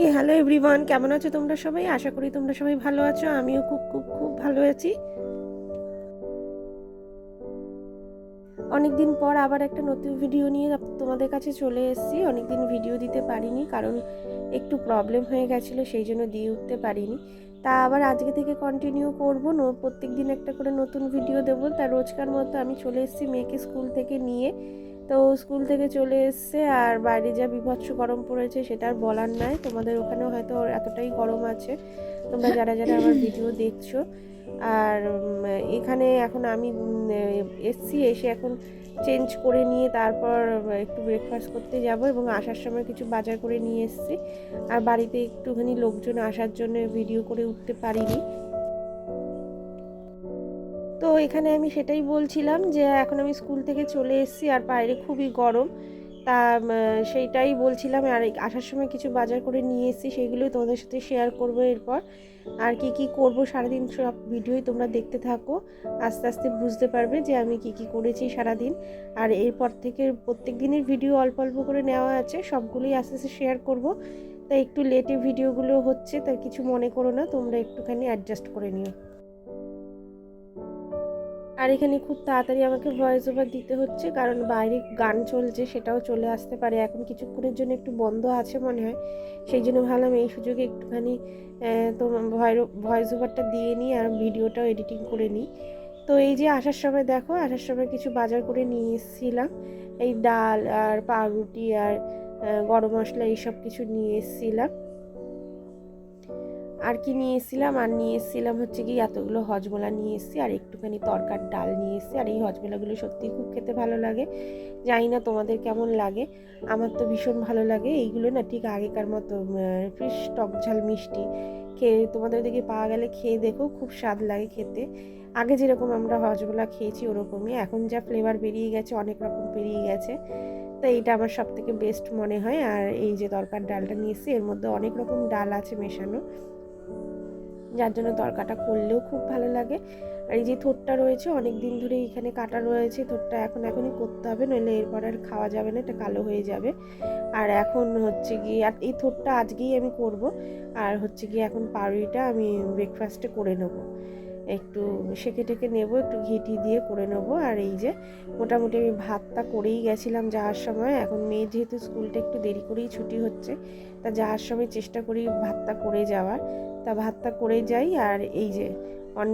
এই hello everyone কেমন আছো তোমরা সবাই? আশা করি তোমরা সবাই ভালো আছো। আমিও খুব খুব খুব ভালো আছি। অনেক দিন পর আবার একটা নতুন ভিডিও নিয়ে তোমাদের কাছে চলে এসেছি। অনেক দিন ভিডিও দিতে পারিনি, কারণ একটু প্রবলেম হয়ে গেছিল, সেই জন্য দিয়ে উঠতে পারিনি। তা আবার আজকে থেকে কন্টিনিউ করব। প্রত্যেক দিন একটা করে নতুন ভিডিও দেবো। তা রোজকার মতো আমি চলে এসেছি মেয়েকে স্কুল থেকে নিয়ে। তো স্কুল থেকে চলে এসছে আর বাইরে যা বিভৎস গরম পড়েছে সেটা আর বলার নাই। তোমাদের ওখানেও হয়তো এতটাই গরম আছে। তোমরা যারা যারা আমার ভিডিও দেখছ, আর এখানে এখন আমি এসছি, এসে এখন চেঞ্জ করে নিয়ে তারপর একটু ব্রেকফাস্ট করতে যাব এবং আসার সময় কিছু বাজার করে নিয়ে এসছি। আর বাড়িতে একটুখানি লোকজন আসার জন্য ভিডিও করে উঠতে পারিনি। এখানে আমি সেটাই বলছিলাম যে এখন আমি স্কুল থেকে চলে এসেছি আর বাইরে খুবই গরম। তা সেইটাই বলছিলাম আর আসার সময় কিছু বাজার করে নিয়ে এসেছি, সেইগুলোই তোমাদের সাথে শেয়ার করব এরপর। আর কি কি করব সারাদিন সব ভিডিওই তোমরা দেখতে থাকো, আস্তে আস্তে বুঝতে পারবে যে আমি কি কি করেছি সারাদিন। আর এরপর থেকে প্রত্যেক দিনের ভিডিও অল্প অল্প করে নেওয়া আছে, সবগুলোই আস্তে আস্তে শেয়ার করব। তাই একটু লেটে ভিডিওগুলো হচ্ছে তাই কিছু মনে করো না, তোমরা একটুখানি অ্যাডজাস্ট করে নিও। আর এখানে খুব তাড়াতাড়ি আমাকে ভয়েস ওভার দিতে হচ্ছে, কারণ বাইরে গান চলছে সেটাও চলে আসতে পারে। এখন কিছুক্ষণের জন্য একটু বন্ধ আছে মনে হয়, সেই জন্য ভাবলাম এই সুযোগে একটুখানি তোমার ভয়েস ওভারটা দিয়ে নিই আর ভিডিওটাও এডিটিং করে নিই। তো এই যে আসার সময় দেখো, আসার সময় কিছু বাজার করে নিয়ে এসেছিলাম। এই ডাল আর পাউরুটি আর গরম মশলা এইসব কিছু নিয়ে এসেছিলাম। আর কি নিয়ে এসেছিলাম? আর নিয়ে এসেছিলাম হচ্ছে কি এতগুলো হজমোলা নিয়ে এসেছি, আর একটুখানি তরকার ডাল নিয়ে এসেছি। আর এই হজমোলাগুলো সত্যি খুব খেতে ভালো লাগে। জানি না তোমাদের কেমন লাগে। আমার তো ভীষণ ভালো লাগে। এইগুলো না ঠিক আগেকার মতো ফিস টক ঝাল মিষ্টি খেয়ে তোমাদের দিকে পাওয়া গেলে খেয়ে দেখো, খুব স্বাদ লাগে খেতে। আগে যেরকম আমরা হজমোলা খেয়েছি ওরকমই। এখন যা ফ্লেভার বেরিয়ে গেছে, অনেক রকম বেরিয়ে গেছে। তো এইটা আমার সব থেকে বেস্ট মনে হয়। আর এই যে তরকার ডালটা নিয়ে এসেছি, এর মধ্যে অনেক রকম ডাল আছে মেশানো। যার জন্য তরকাটা করলেও খুব ভালো লাগে। আর এই যে থোটটা রয়েছে অনেক দিন ধরে এখানে কাটা রয়েছে, থোটটা এখন এখনই করতে হবে, নইলে এরপর আর খাওয়া যাবে না, এটা কালো হয়ে যাবে। আর এখন হচ্ছে গিয়ে, আর এই থোটটা আজকেই আমি করব। আর হচ্ছে গিয়ে এখন পাউরিটা আমি ব্রেকফাস্টে করে নেব। একটু সেকে টেকে নেব, একটু ঘিটি দিয়ে করে নেব। আর এই যে মোটামুটি আমি ভাতটা করেই গেছিলাম যাওয়ার সময়। এখন মেয়ে যেহেতু স্কুলটা একটু দেরি করেই ছুটি হচ্ছে, তা যাওয়ার সময় চেষ্টা করি ভাতটা করে যাওয়ার। তা ভাতটা করে যাই আর এই যে অন্য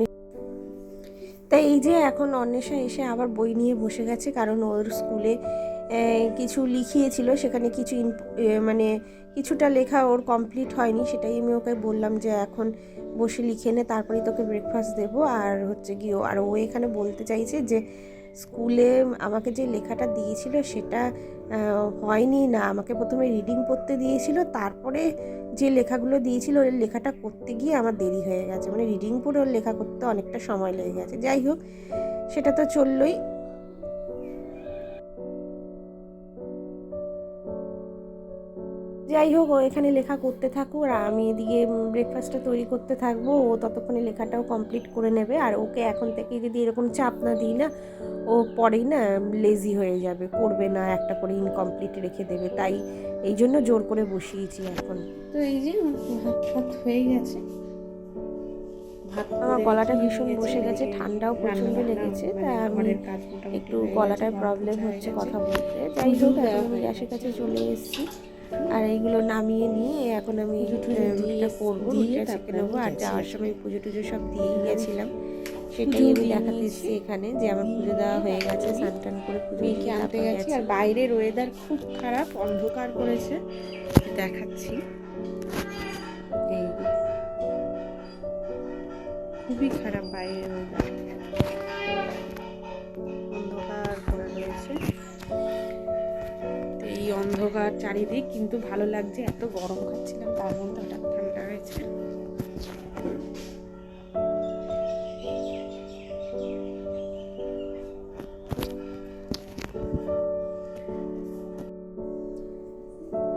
তাই এই যে এখন অন্বেষা এসে আবার বই নিয়ে বসে গেছে, কারণ ওর স্কুলে কিছু লিখিয়েছিল, সেখানে কিছু মানে কিছুটা লেখা ওর কমপ্লিট হয়নি, সেটাই আমি ওকে বললাম যে এখন বসে লিখে নে, তারপরেই তোকে ব্রেকফাস্ট দেবো। আর হচ্ছে গিয়ে আর ও এখানে বলতে চাইছে যে স্কুলে আমাকে যে লেখাটা দিয়েছিল সেটা হয়নি না, আমাকে প্রথমে রিডিং পড়তে দিয়েছিল, তারপরে যে লেখাগুলো দিয়েছিল ওর লেখাটা করতে গিয়ে আমার দেরি হয়ে গেছে। মানে রিডিং পড়ে ওর লেখা করতে অনেকটা সময় লেগে গেছে। যাই হোক, সেটা তো চললোই। যাই হোক ও এখানে লেখা করতে থাকুক আর আমি এদিকে ব্রেকফাস্টটা তৈরি করতে থাকব। ও ততক্ষণে লেখাটাও কমপ্লিট করে নেবে। আর ওকে এখন থেকে যদি এরকম চাপ না দিই না ও পরেই না লেজি হয়ে যাবে। করবে না একটা করে ইনকমপ্লিট রেখে দেবে। তাই এই জন্য জোর করে বসিয়েছি এখন। তো এই যে ভাত হয়ে গেছে। আমার গলাটা ভীষণ বসে গেছে ঠান্ডাও প্রচণ্ড লেগেছে। মানে আমি কাজ মোটামুটি একটু গলাটায় প্রবলেম হচ্ছে কথা বলতে। যাই হোক আমি গ্যাসের কাছে চলে এসেছি। আর এইগুলো নামিয়ে নিয়ে এখন আমি রুটিটা করব রুটিটা চেপে নেব। আর যাওয়ার সময় পুজো টুজো সব দিয়েই গেছিলাম সেটাই আমি দেখাতে নিয়েছি। এসেছি এখানে যে আমার পুজো দেওয়া হয়ে গেছে স্নান টান করে পুজো মেয়েকে আনতে গেছি গেছি। আর বাইরের ওয়েদার খুব খারাপ অন্ধকার করেছে। দেখাচ্ছি। এই। খুবই খারাপ বাইরের ওয়েদার অন্ধকার চারিদিক কিন্তু ভালো লাগছে, এত গরম খাচ্ছিলাম, তার মধ্যে হঠাৎ ঠান্ডা হয়েছে।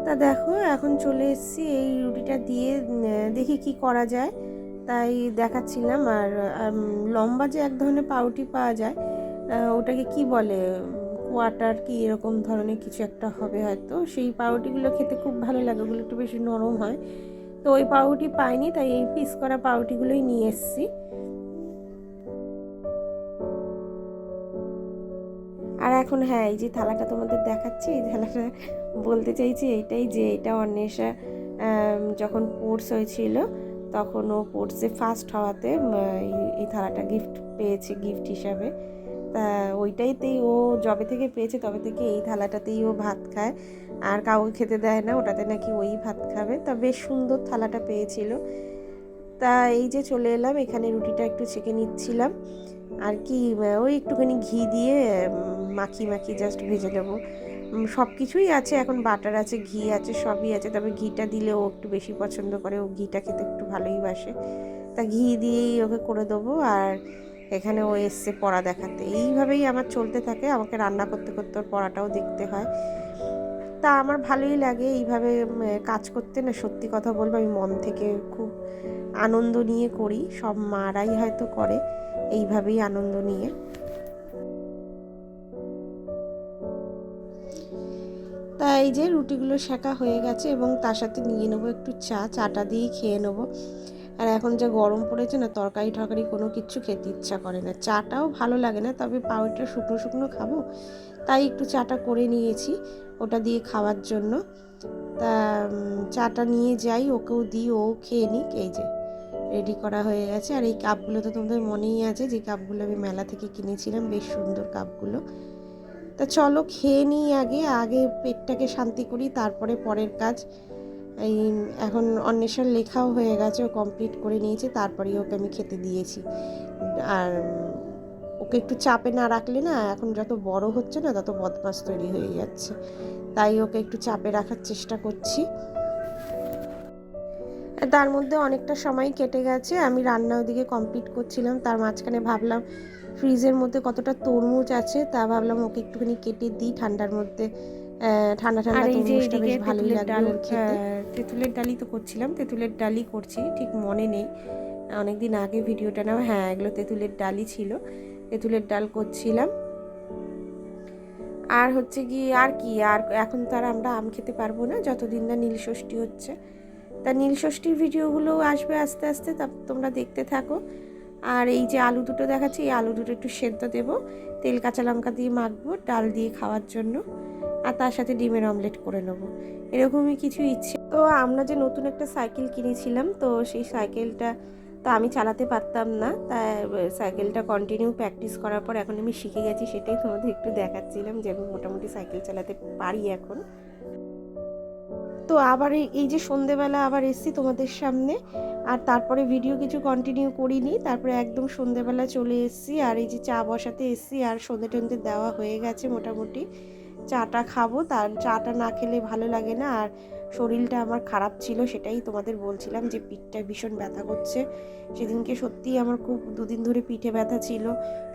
তা দেখো, এখন চলে এসেছি এই রুটিটা দিয়ে দেখি কি করা যায়। তাই দেখাচ্ছিলাম আর লম্বা যে এক ধরনের পাউরুটি পাওয়া যায় ওটাকে কি বলে? কোয়াটার কি এরকম ধরনের কিছু একটা হবে হয়তো। সেই পাউরুটিগুলো খেতে খুব ভালো লাগে, ওগুলো একটু বেশি নরম হয়। তো ওই পাউরুটি পাইনি, তাই এই পিস করা পাউরুটিগুলোই নিয়ে এসেছি। আর এখন হ্যাঁ এই যে থালাটা তোমাদের দেখাচ্ছি, এই থালাটা বলতে চাইছি এইটাই যে এটা অন্বেষা যখন কোর্স হয়েছিল, তখন ও কোর্সে ফার্স্ট হওয়াতে এই থালাটা গিফট পেয়েছে গিফট হিসাবে। তা ওইটাইতেই ও যবে থেকে পেয়েছে তবে থেকে এই থালাটাতেই ও ভাত খায়। আর কাউকে খেতে দেয় না, ওটাতে নাকি ওই ভাত খাবে। তা বেশ সুন্দর থালাটা পেয়েছিল। তা এই যে চলে এলাম, এখানে রুটিটা একটু ছেঁকে নিচ্ছিলাম। আর কি ওই একটুখানি ঘি দিয়ে মাখি মাখি জাস্ট ভেজে নেব। সব কিছুই আছে, এখন বাটার আছে, ঘি আছে, সবই আছে। তবে ঘিটা দিলে ও একটু বেশি পছন্দ করে। ও ঘিটা খেতে একটু ভালোই বাসে। তা ঘি দিয়েই ওকে করে দেবো। আর এখানে ও এসছে পড়া দেখাতে। এইভাবেই আমার চলতে থাকে, আমাকে রান্না করতে করতে ওর পড়াটাও দেখতে হয়। তা আমার ভালোই লাগে এইভাবে কাজ করতে না, সত্যি কথা বলব, আমি মন থেকে খুব আনন্দ নিয়ে করি। সব মারাই হয়তো করে, এইভাবেই আনন্দ নিয়ে। তা এই যে রুটিগুলো শেখা হয়ে গেছে এবং তার সাথে নিয়ে নেব একটু চা, চাটা দিয়েই খেয়ে নেব। আর এখন যে গরম পড়েছে না, তরকারি টরকারি কোনো কিছু খেতে ইচ্ছা করে না। চাটাও ভালো লাগে না, তবে পাউরুটিটা শুকনো শুকনো খাব। তাই একটু চাটা করে নিয়েছি, ওটা দিয়ে খাওয়ার জন্য। তা চাটা নিয়ে যাই, ওকেও দিই, ও খেয়ে নিক, এই যে রেডি করা হয়ে গেছে। আর এই কাপগুলো তো তোমাদের মনেই আছে, যে কাপগুলো আমি মেলা থেকে কিনেছিলাম, বেশ সুন্দর কাপগুলো। তা চলো, খেয়ে নিই আগে আগে পেটটাকে শান্তি করি, তারপরে পরের কাজ। এই এখন অন্বেষণ লেখাও হয়ে গেছে, ও কমপ্লিট করে নিয়েছে, তারপরেই ওকে আমি খেতে দিয়েছি। আর ওকে একটু চাপে না রাখলে না, এখন যত বড় হচ্ছে না, তত বদমাস তৈরি হয়ে যাচ্ছে। তাই ওকে একটু চাপে রাখার চেষ্টা করছি। তার মধ্যে অনেকটা সময় কেটে গেছে, আমি রান্না ওদিকে কমপ্লিট করছিলাম, তার মাঝখানে ভাবলাম ফ্রিজের মধ্যে কতটা তরমুজ আছে, তা ভাবলাম ওকে একটুখানি কেটে দিই, ঠান্ডার মধ্যে ঠান্ডা ঠান্ডা তরমুজটা বেশ ভালোই তেঁতুলের লাগবে ওর খেতে। তেঁতুলের ডালই তো করছিলাম তেঁতুলের ডালই করছি ঠিক মনে নেই। অনেকদিন আগে ভিডিওটা নাও হ্যাঁ এগুলো তেঁতুলের ডালই ছিল তেঁতুলের ডাল করছিলাম। আর হচ্ছে কি আর কি আর এখন তো আর আমরা আম খেতে পারব না যতদিন না নীলষষ্ঠী হচ্ছে। তা নীলষষ্ঠীর ভিডিওগুলো আসবে আস্তে আস্তে তা তোমরা দেখতে থাকো। আর এই যে আলু দুটো দেখাচ্ছি এই আলু দুটো একটু সেদ্ধ দেবো তেল কাঁচা লঙ্কা দিয়ে মাখবো ডাল দিয়ে খাওয়ার জন্য। আর তার সাথে ডিমের অমলেট করে নেব। এরকমই কিছু ইচ্ছে। তো আমরা যে নতুন একটা সাইকেল কিনেছিলাম, তো সেই সাইকেলটা তো আমি চালাতে পারতাম না। তাই সাইকেলটা কন্টিনিউ প্র্যাকটিস করার পর এখন আমি শিখে গেছি, সেটাই তোমাদের একটু দেখাচ্ছিলাম যে আমি মোটামুটি সাইকেল চালাতে পারি এখন। তো আবার এই- যে সন্ধেবেলা আবার এসছি তোমাদের সামনে, আর তারপরে ভিডিও কিছু কন্টিনিউ করিনি, তারপরে একদম সন্ধেবেলা চলে এসেছি, আর এই যে চা বসাতে এসেছি, আর সন্ধে টন্ধে দেওয়া হয়ে গেছে মোটামুটি। চাটা খাব। তার চাটা না খেলে ভালো লাগে না। আর শরীরটা আমার খারাপ ছিল সেটাই তোমাদের বলছিলাম যে পিঠটা ভীষণ ব্যথা করছে। সেদিনকে সত্যিই আমার খুব দুদিন ধরে পিঠে ব্যথা ছিল।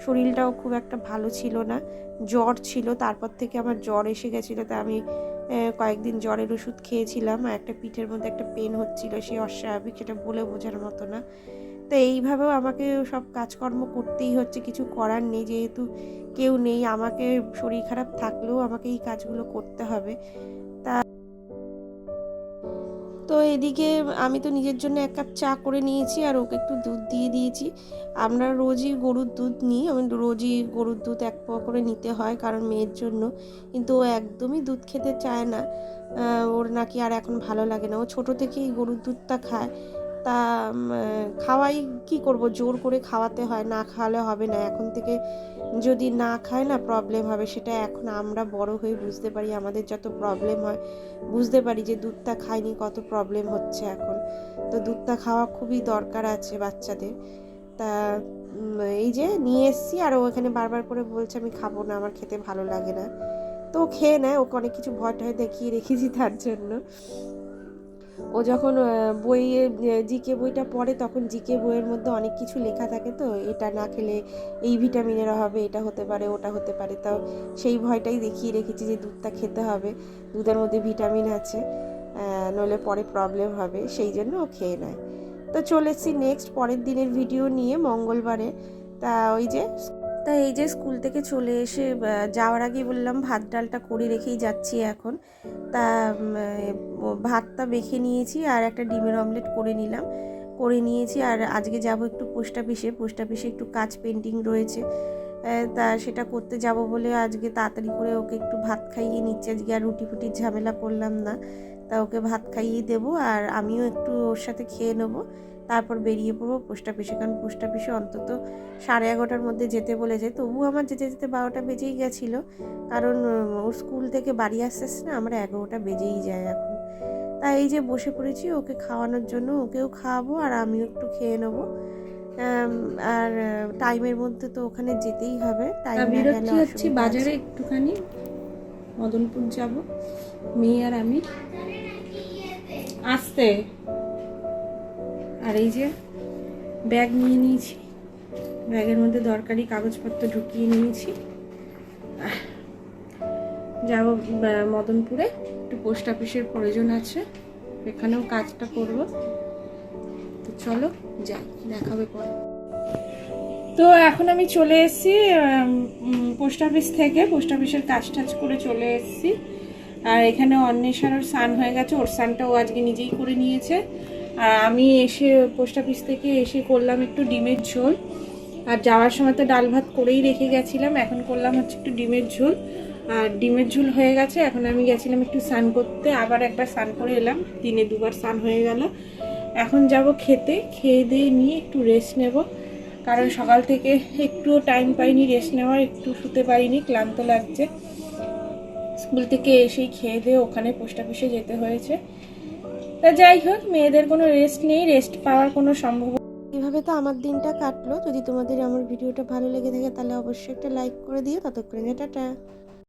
শরীরটাও খুব একটা ভালো ছিল না। জ্বর ছিল, তারপর থেকে আমার জ্বর এসে গেছিল। তা আমি কয়েকদিন জ্বরের ওষুধ খেয়েছিলাম। একটা পিঠের মধ্যে একটা পেন হচ্ছিল সে অস্বাভাবিক, সেটা বলে বোঝার মতো না। তো এইভাবেও আমাকে সব কাজকর্ম করতেই হচ্ছে, কিছু করার নেই, যেহেতু কেউ নেই, আমাকে শরীর খারাপ থাকলেও আমাকে এই কাজগুলো করতে হবে। তা তো এদিকে আমি তো নিজের জন্য এক কাপ চা করে নিয়েছি, আর ওকে একটু দুধ দিয়ে দিয়েছি। আমরা রোজই গরুর দুধ নিই, আমি রোজই গরুর দুধ এক পোয়া করে নিতে হয় কারণ মেয়ের জন্য, কিন্তু ও একদমই দুধ খেতে চায় না। ওর নাকি আর এখন ভালো লাগে না। ও ছোট থেকেই গরুর দুধটা খায়। তা খাওয়াই কি করব? জোর করে খাওয়াতে হয়, না খাওয়ালে হবে না। এখন থেকে যদি না খায় না প্রবলেম হবে, সেটা এখন আমরা বড় হয়ে বুঝতে পারি। আমাদের যত প্রবলেম হয়, বুঝতে পারি যে দুধটা খাইনি, কত প্রবলেম হচ্ছে এখন। তো দুধটা খাওয়া খুবই দরকার আছে বাচ্চাদের। তা এই যে নিয়ে এসছি, আর ও এখানে বারবার করে বলছে, আমি খাব না, আমার খেতে ভালো লাগে না। তো খেয়ে নেয়, ওকে অনেক কিছু ভয় টয় দেখিয়ে রেখেছি তার জন্য। ও যখন বইয়ে জিকে বইটা পড়ে, তখন জিকে বইয়ের মধ্যে অনেক কিছু লেখা থাকে তো, এটা না খেলে এই ভিটামিনের অভাবে এটা হতে পারে, ওটা হতে পারে, তো সেই ভয়টাই দেখিয়ে রেখেছি যে দুধটা খেতে হবে, দুধের মধ্যে ভিটামিন আছে নইলে পরে প্রবলেম হবে, সেই জন্য ও খেয়ে নেয়। তো চলে এসেছি নেক্সট পরের দিনের ভিডিও নিয়ে, মঙ্গলবারে। তা ওই যে তা এই যে স্কুল থেকে চলে এসে যাওয়ার আগে বললাম ভাত ডালটা করে রেখেই যাচ্ছি এখন। তা ভাতটা বেখে নিয়েছি আর একটা ডিমের অমলেট করে নিলাম। করে নিয়েছি আর আজকে যাব একটু পোস্ট অফিসে। পোস্ট অফিসে একটু কাজ পেন্টিং রয়েছে। তা সেটা করতে যাব বলে আজকে তাড়াতাড়ি করে ওকে একটু ভাত খাইয়ে নিচ্ছে। আজকে আর রুটি ফুটির ঝামেলা করলাম না। তা ওকে ভাত খাইয়ে দেবো আর আমিও একটু ওর সাথে খেয়ে নেব। তারপর বেরিয়ে পড়ব পোস্ট অফিসে কারণ পোস্ট অফিসে অন্তত সাড়ে এগারোটার মধ্যে যেতে বলেছে তবু আমার যেতে যেতে বারোটা বেজেই গেছিল। কারণ ওর স্কুল থেকে বাড়ি আসতে আসতে না আমরা এগারোটা বেজেই যায় এখন। তাই এই যে বসে পড়েছি ওকে খাওয়ানোর জন্য ওকেও খাওয়াবো আর আমিও একটু খেয়ে নেব। আর টাইমের মধ্যে তো ওখানে যেতেই হবে। টাইম হচ্ছে বাজারে একটুখানি। মদনপুর যাব। মেয়ে আর আমি। আসতে। আর এই যে ব্যাগ নিয়ে নিয়েছি। ব্যাগের মধ্যে দরকারি কাগজপত্র ঢুকিয়ে নিয়েছি। যাব মদনপুরে। একটু পোস্ট অফিসের প্রয়োজন আছে। এখানেও কাজটা করব। তো চলো, যাই দেখাবে পরে। তো এখন আমি চলে এসেছি পোস্ট অফিস থেকে। পোস্ট অফিসের কাজ টাজ করে চলে এসেছি। আর এখানে অন্বেষার স্নান হয়ে গেছে। ওর স্নানটা ও আজকে নিজেই করে নিয়েছে। আর আমি এসে পোস্ট অফিস থেকে এসে করলাম একটু ডিমের ঝোল। আর যাওয়ার সময় তো ডাল ভাত করেই রেখে গেছিলাম, এখন করলাম হচ্ছে একটু ডিমের ঝোল। আর ডিমের ঝোল হয়ে গেছে, এখন আমি গেছিলাম একটু স্নান করতে, আবার একবার স্নান করে এলাম, দিনে দুবার স্নান হয়ে গেল। এখন যাব খেতে, খেয়ে দিয়ে নিয়ে একটু রেস্ট নেব। কারণ সকাল থেকে একটুও টাইম পাইনি রেস্ট নেওয়ার, একটু শুতে পারিনি, ক্লান্ত লাগছে। স্কুল থেকে এসেই খেয়ে দিয়ে ওখানে পোস্ট অফিসে যেতে হয়েছে। তা যাই হোক, মেয়েদের কোনো রেস্ট নেই রেস্ট পাওয়ার কোনো সম্ভব এভাবে তো আমার দিনটা কাটলো। যদি তোমাদের আমার ভিডিওটা ভালো লেগে থাকে, তাহলে অবশ্যই একটা লাইক করে দিও। ততক্ষণে টাটা।